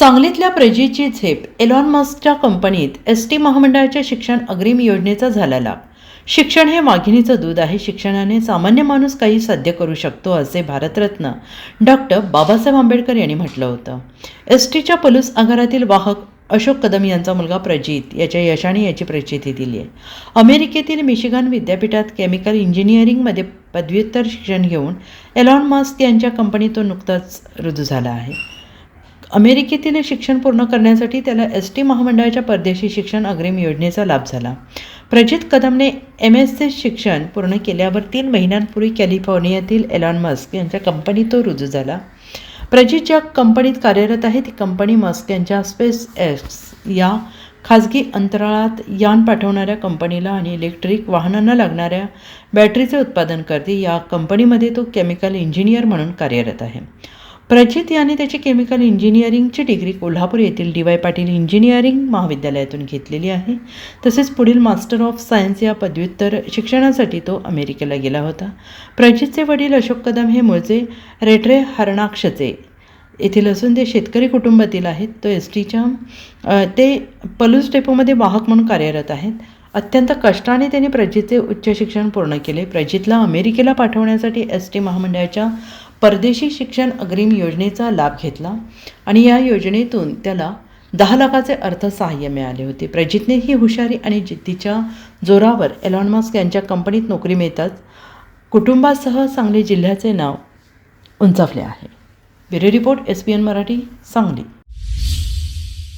सांगलीतल्या प्रजेची झेप एलॉन मस्कच्या कंपनीत एस टी महामंडळाच्या शिक्षण अग्रिम योजनेचा झाला लाभ शिक्षण हे वाघिणीचं दूध आहे. शिक्षणाने सामान्य माणूस काही साध्य करू शकतो असे भारतरत्न डॉक्टर बाबासाहेब आंबेडकर यांनी म्हटलं होतं. एस टीच्या पलूस आगारातील वाहक अशोक कदम यांचा मुलगा प्रजित याच्या यशाने याची प्रचिती दिली आहे. अमेरिकेतील मिशिगन विद्यापीठात केमिकल इंजिनिअरिंगमध्ये पदव्युत्तर शिक्षण घेऊन एलॉन मस्क यांच्या कंपनीतून तो नुकताच रुजू झाला आहे. अमेरिकेतील शिक्षण पूर्ण करण्यासाठी त्याला एस टी महामंडळाच्या परदेशी शिक्षण अग्रिम योजनेचा लाभ झाला. प्रजित कदमने एम एस सी शिक्षण पूर्ण केल्यावर तीन महिन्यांपूर्वी कॅलिफोर्नियातील एलॉन मस्क यांच्या कंपनीत तो रुजू झाला. प्रजित ज्या कंपनीत कार्यरत आहे ती कंपनी मस्क यांच्या स्पेस एक्स या खाजगी अंतराळात यान पाठवणाऱ्या कंपनीला आणि इलेक्ट्रिक वाहनांना लागणाऱ्या बॅटरीचे उत्पादन करते. या कंपनीमध्ये तो केमिकल इंजिनियर म्हणून कार्यरत आहे. प्रजित यांनी त्याची केमिकल इंजिनिअरिंगची डिग्री कोल्हापूर येथील डी वाय पाटील इंजिनिअरिंग महाविद्यालयातून घेतलेली आहे. तसेच पुढील मास्टर ऑफ सायन्स या पदव्युत्तर शिक्षणासाठी तो अमेरिकेला गेला होता. प्रजितचे वडील अशोक कदम हे मूळचे रेट्रे हरणाक्षचे. येथील असून ते शेतकरी कुटुंबातील आहेत. तो एस टीच्या ते पलूस डेपोमध्ये वाहक म्हणून कार्यरत आहेत. अत्यंत कष्टाने त्यांनी प्रजितचे उच्च शिक्षण पूर्ण केले. प्रजितला अमेरिकेला पाठवण्यासाठी एस टी महामंडळाच्या परदेशी शिक्षण अग्रिम योजनेचा लाभ घेतला आणि या योजनेतून त्याला दहा लाखाचे अर्थसहाय्य मिळाले होते. प्रजितने ही हुशारी आणि जिद्दीच्या जोरावर एलॉन मास्क यांच्या कंपनीत नोकरी मिळताच कुटुंबासह सांगली जिल्ह्याचे नाव उंचावले आहे. Bureau report S P N Marathi Sangli.